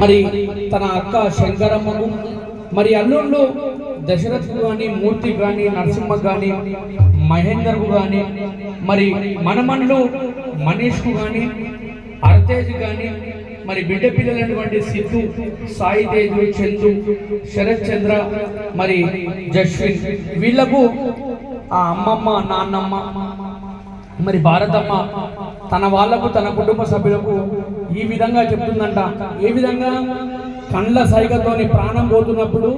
మరి తన అక్క శంకరమ్మకు మరి అల్లుళ్ళు దశరథ్కు కానీ మూర్తి కానీ నరసింహ కానీ మహేందర్కు కానీ మరి మనమన్లు మనీష్కు కానీ అర్తేజ్ కానీ మరి బిడ్డ పిల్లలైనటువంటి సిద్ధు సాయి తేజ్ చందు శరత్ చంద్ర మరి జస్విన్ వీళ్ళకు ఆ అమ్మమ్మ నాన్నమ్మ మరి భారతమ్మ తన వాళ్ళకు తన కుటుంబ సభ్యులకు ఈ విధంగా చెప్తుందంట. ఏ విధంగా? కండ్ల సైగతోని ప్రాణం పోతున్నప్పుడు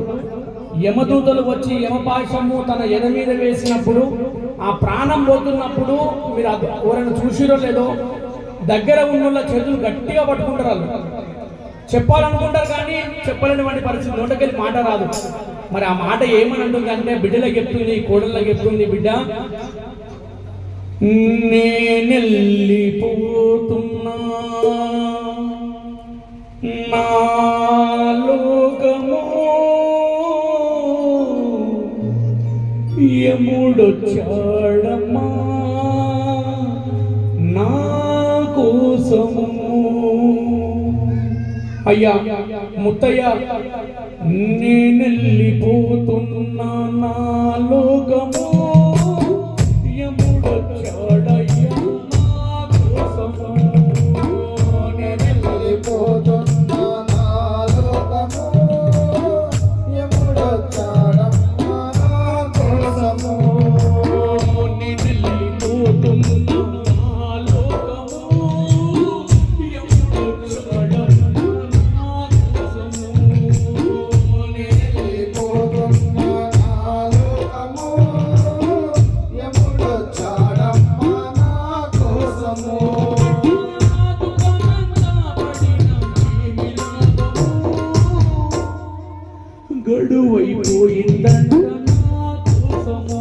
యమదూతలు వచ్చి యమపాశము తన ఎద మీద వేసినప్పుడు ఆ ప్రాణం పోతున్నప్పుడు మీరు ఎవరైనా చూసిరో లేదో దగ్గర ఉన్న చేతులు గట్టిగా పట్టుకుంటారు వాళ్ళు. చెప్పాలనుకుంటారు కానీ చెప్పలేనివంటి పరిస్థితి నోటకెళ్ళి మాట రాదు. మరి ఆ మాట ఏమని అంటుంది అంటే బిడ్డలకు చెప్తుంది కోడళ్ళకి చెప్తుంది బిడ్డ నేనెళ్ళిపోతున్నా నా యముడొచ్చాడమ్మా. నా కోసము. అయ్యా ముత్తయ్య నేనెళ్ళిపోతున్నా నా గడువైపోయిందంట నా కోసము.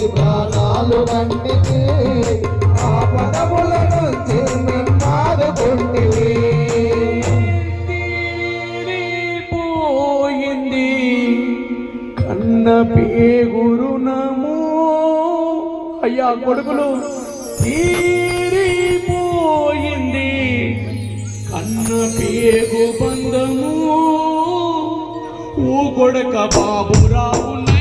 ప్రాణాలు ఆ పదముల నుంచి నిన్నాదుకుంటివి పోయింది కన్న పేగురునము అయ్యా కొడుకులు. తీరిపోయింది. కన్న పేగు బంధము. ఓ కొడక బాబురావు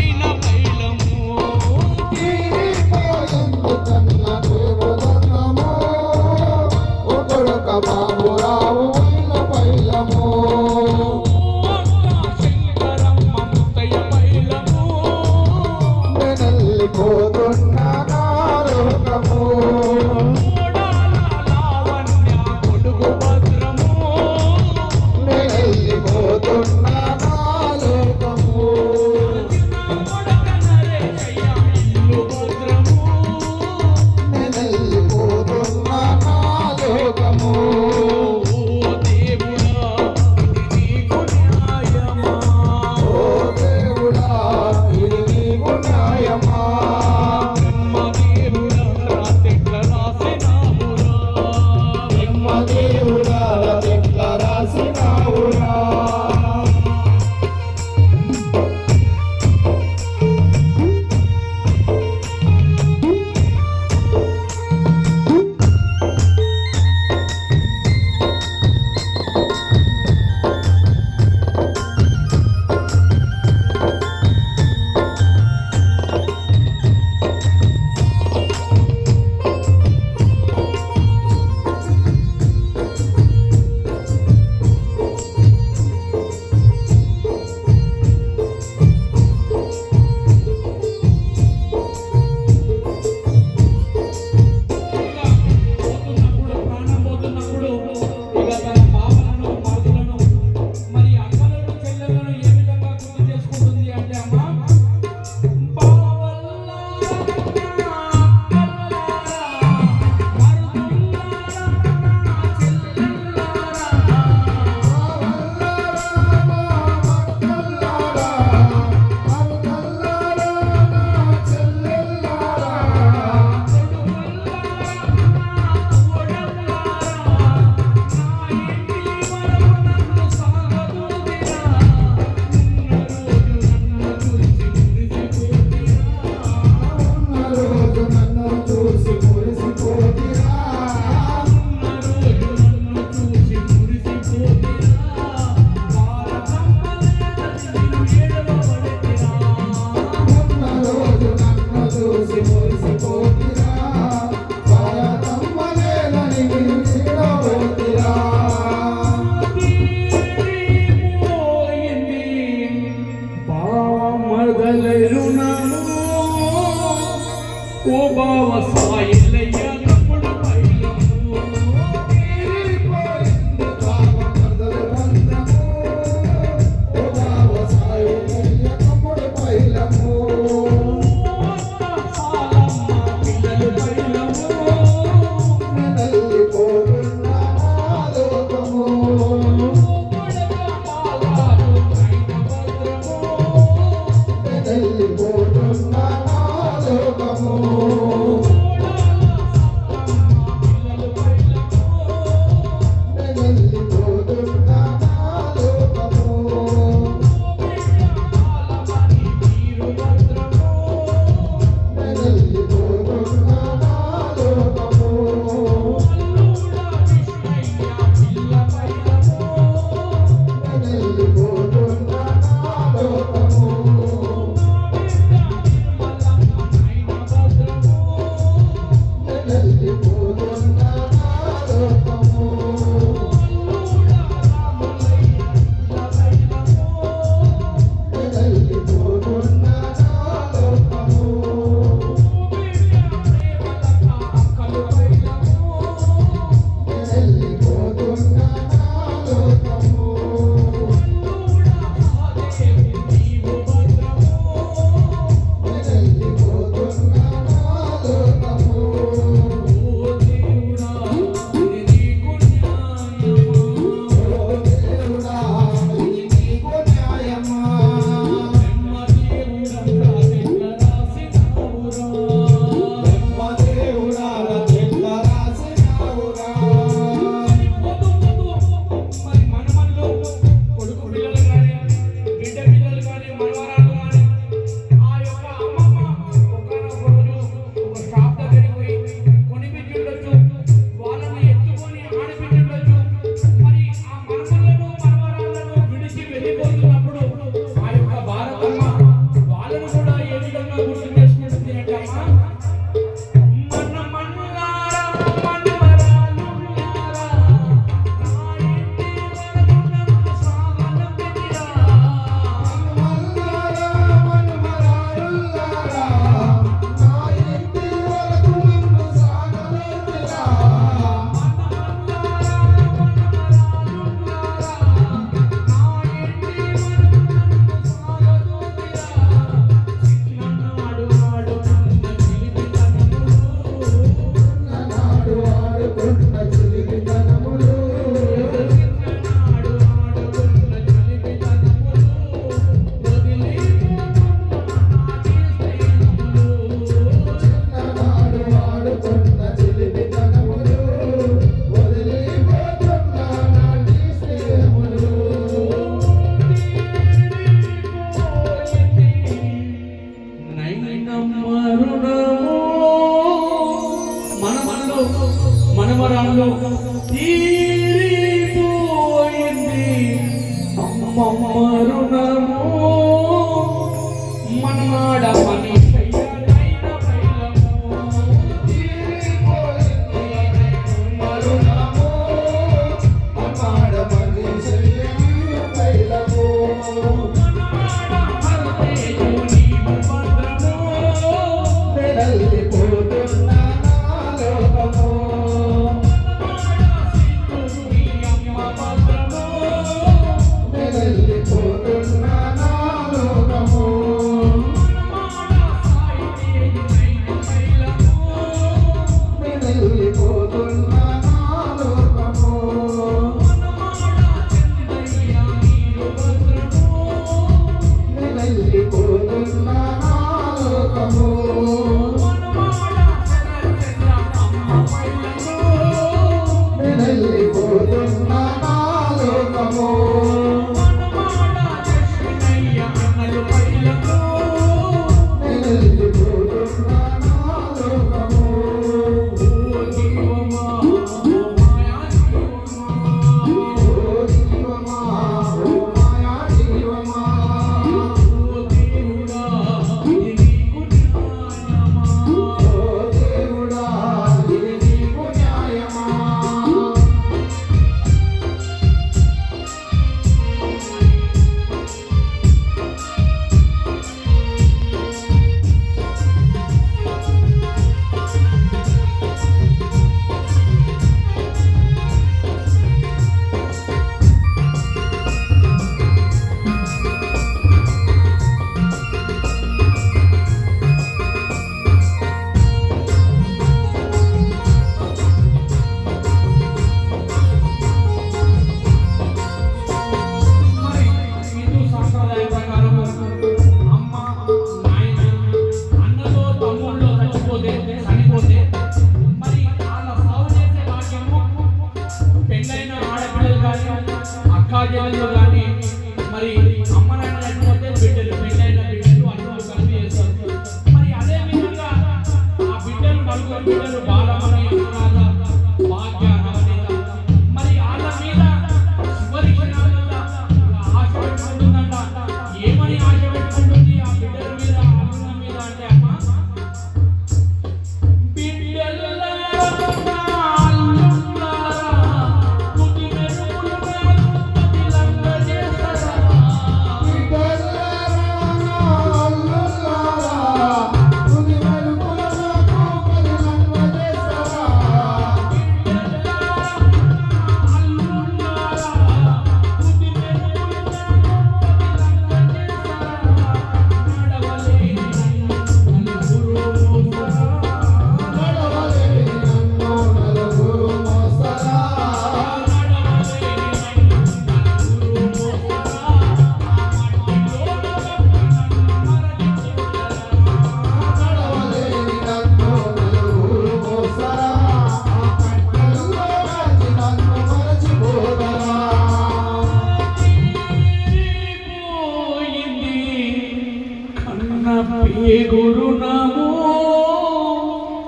అన్న పేరు నాము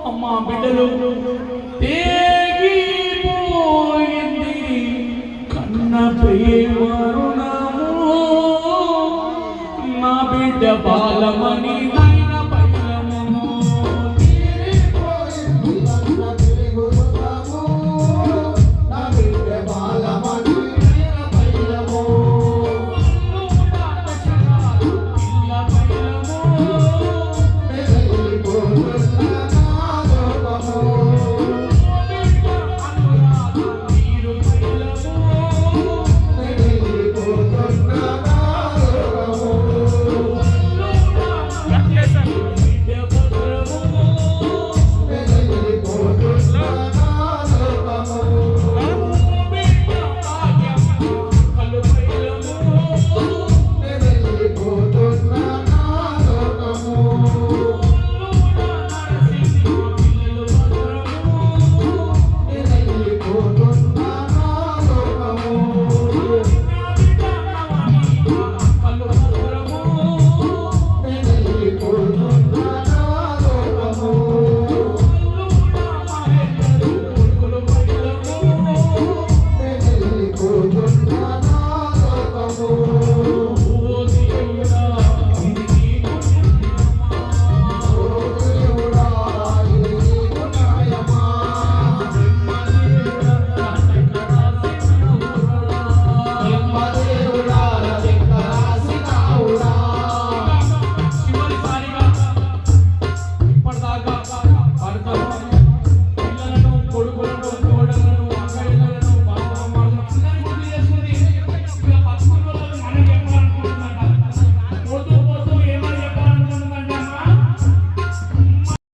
అమ్మా బిడ్డలు తేగిపోయింది కన్న ప్రేమరుణము నా బిడ్డ బాలమణి